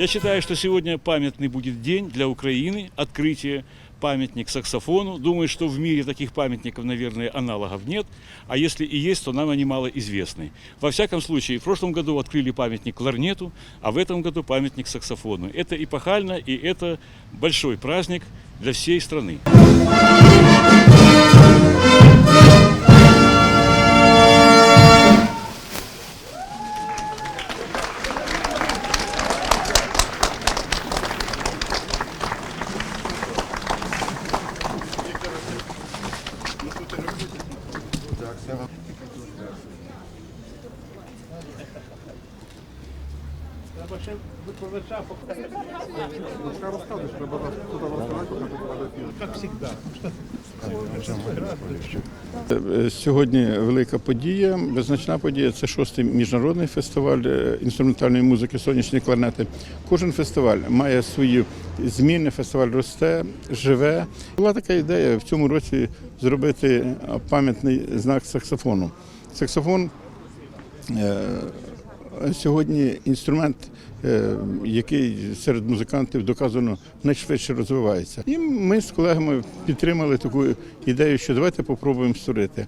Я считаю, что сегодня памятный будет день для Украины, открытие памятник саксофону. Думаю, что в мире таких памятников, наверное, аналогов нет. А если и есть, то нам они мало известны. Во всяком случае, в прошлом году открыли памятник кларнету, а в этом году памятник саксофону. Это эпохально и это большой праздник для всей страны. Дякую. Е, Сьогодні велика подія, визначна подія. Це шостий міжнародний фестиваль е, інструментальної музики Сонячні кларнети. Кожен фестиваль має свої зміни. Фестиваль росте, живе. Була така ідея в цьому році зробити пам'ятний знак саксофону. Саксофон е, сьогодні інструмент, е, який серед музикантів доказано найшвидше розвивається. І ми з колегами підтримали таку ідею, що давайте попробуємо створити.